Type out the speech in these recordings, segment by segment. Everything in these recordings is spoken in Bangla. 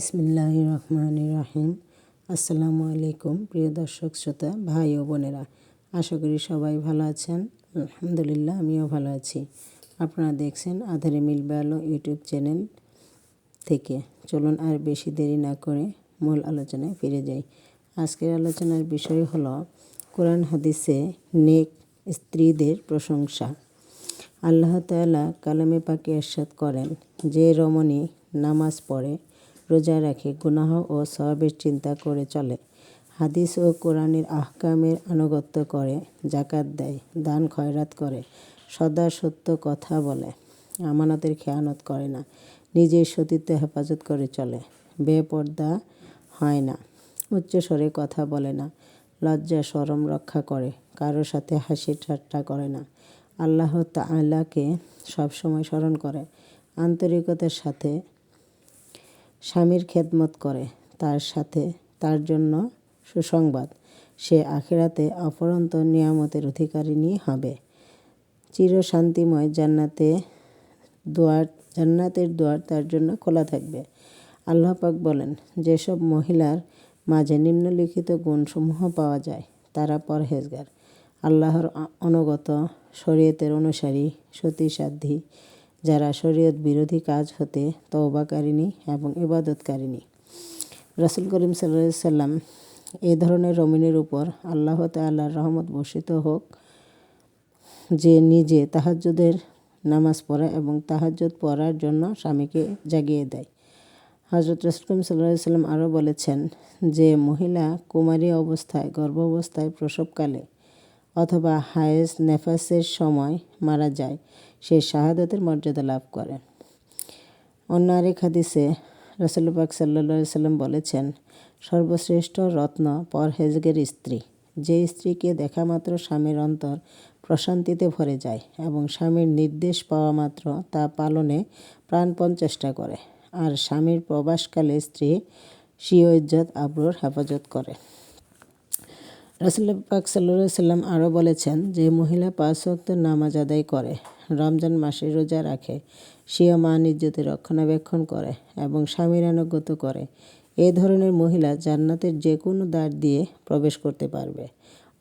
ইসমিল্লাহ রহমান রাহিম। আসসালামু আলাইকুম, প্রিয় দর্শক, শ্রোতা, ভাই ও বোনেরা। আশা করি সবাই ভালো আছেন। আলহামদুলিল্লাহ, আমিও ভালো আছি। আপনারা দেখছেন আধারে মিলবে আলো ইউটিউব চ্যানেল থেকে। চলুন আর বেশি দেরি না করে মূল আলোচনায় ফিরে যাই। আজকের আলোচনার বিষয় হলো কোরআন হাদিসে নেক স্ত্রীদের প্রশংসা। আল্লাহ তাআলা কালামে পাকে এরশাদ করেন, যে রমণী নামাজ পড়ে রোজা রাখে, গুনাহ ও সওয়াবের চিন্তা করে চলে। হাদিস ও কোরআনের আহকামের আনুগত্য করে জাকাত দেয়, দান খয়রাত করে, সদা সত্য কথা বলে, আমানতের খেয়ানত করে না, নিজের সতীত্ব হেফাজত করে চলে। বেপর্দা হয় না, উচ্চস্বরে কথা বলে না, লজ্জা সরম রক্ষা করে, কারও সাথে হাসি ঠাট্টা করে না। আল্লাহ তাআলাকে সবসময় স্মরণ করে, আন্তরিকতার সাথে স্বামীর খেদমত করে তার সাথে, তার জন্য সুসংবাদ। সে আখেরাতে অপরন্ত নিয়ামতের অধিকারিণী হবে। চির শান্তিময় জান্নাতে দোয়ার, জান্নাতের দুয়ার তার জন্য খোলা থাকবে। আল্লাহ পাক বলেন, যেসব মহিলার মাঝে নিম্নলিখিত গুণসমূহ পাওয়া যায়, তারা পরহেজগার। আল্লাহর অনুগত শরীয়তের অনুসারী সতী সতীসাধ্যী যারা শরীয়ত বিরোধী কাজ হতে তওবাকারিনী এবং ইবাদতকারিনী। রাসুল করিম সাল্লা সাল্লাম এ ধরনের রমিনের উপর আল্লাহ তাল্লাহর রহমত বর্ষিত হোক, যে নিজে তাহাজ্জুদের নামাজ পড়ে এবং তাহাজ্জুদ পড়ার জন্য স্বামীকে জাগিয়ে দেয়। হজরত রসুল সাল্লাহ সাল্লাম আরও বলেছেন যে, মহিলা কুমারী অবস্থায়, গর্ভাবস্থায় প্রসবকালে অথবা হায়েস নেফাসের সময় মারা যায়, সে শাহাদতের মর্যাদা লাভ করে। অন্য আরেক হাদিসে রসুলবাক সাল্লা সাল্লাম বলেছেন, সর্বশ্রেষ্ঠ রত্ন পরহেজগের স্ত্রী। যে স্ত্রীকে দেখা মাত্র স্বামীর অন্তর প্রশান্তিতে ভরে যায় এবং স্বামীর নির্দেশ পাওয়া মাত্র তা পালনে প্রাণপণ চেষ্টা করে, আর স্বামীর প্রবাসকালে স্ত্রী স্বীয় ইজ্জত আব্রুর হেফাজত করে। রাসুল্লাহ পাক সাল্লা সাল্লাম আরও বলেছেন যে, মহিলা পাঁচ ওয়াক্ত নামাজ আদায় করে, রমজান মাসে রোজা রাখে স্বীয় মান ইজ্জতে রক্ষণাবেক্ষণ করে এবং স্বামীর আনুগত করে। এ ধরনের মহিলা জান্নাতের যে কোনো দ্বার দিয়ে প্রবেশ করতে পারবে।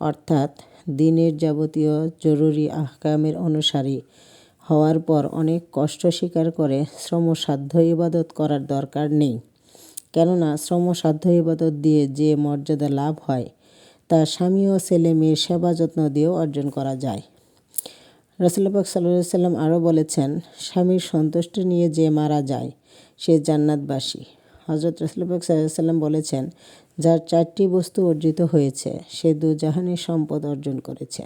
অর্থাৎ দিনের যাবতীয় জরুরি আহকামের অনুসারী হওয়ার পর অনেক কষ্ট স্বীকার করে শ্রমসাধ্য ইবাদত করার দরকার নেই। কেননা শ্রমসাধ্য ইবাদত দিয়ে যে মর্যাদা লাভ হয় তা স্বামী ও ছেলে মেয়ের সেবা যত্ন দিয়েও অর্জন করা যায়। রসুল্লাপাক সাল্লাহ সাল্লাম আরও বলেছেন, স্বামীর সন্তুষ্টি নিয়ে যে মারা যায়, সে জান্নাতবাসী। হজরত রসুল্লাপাক সাল্লাহ সাল্লাম বলেছেন, যার চারটি বস্তু অর্জিত হয়েছে, সে দু জাহানের সম্পদ অর্জন করেছে।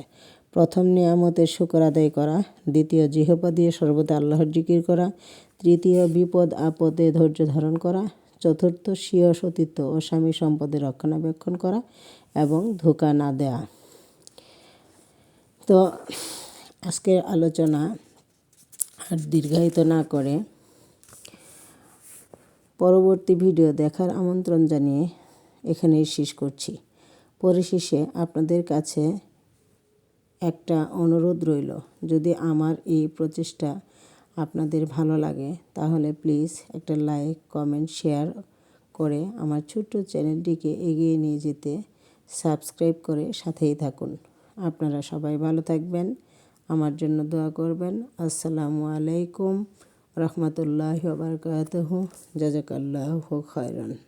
প্রথম নিয়ামতের শুকর আদায় করা, দ্বিতীয় জিহপা দিয়ে সর্বদা আল্লাহর জিকির করা, তৃতীয় বিপদ আপদে ধৈর্য ধারণ করা চতুর্থ স্বীয় সতীত্ব ও স্বামী সম্পদের রক্ষণাবেক্ষণ করা এবং ধোকা না দেয়া। তো আজকের আলোচনা আর দীর্ঘায়িত না করে পরবর্তী ভিডিও দেখার আমন্ত্রণ জানিয়ে এখানেই শেষ করছি। পরিশেষে আপনাদের কাছে একটা অনুরোধ রইল, যদি আমার এই প্রচেষ্টা আপনাদের ভালো লাগে, তাহলে প্লিজ একটা লাইক কমেন্ট শেয়ার করে আমার ছোট্ট চ্যানেলটিকে এগিয়ে নিয়ে যেতে সাবস্ক্রাইব করে সাথেই থাকুন। আপনারা সবাই ভালো থাকবেন, আমার জন্য দোয়া করবেন। আসসালামু আলাইকুম, রহমতুল্লাহ বারকাতহ। জাজাকাল্লাহ খয়রান।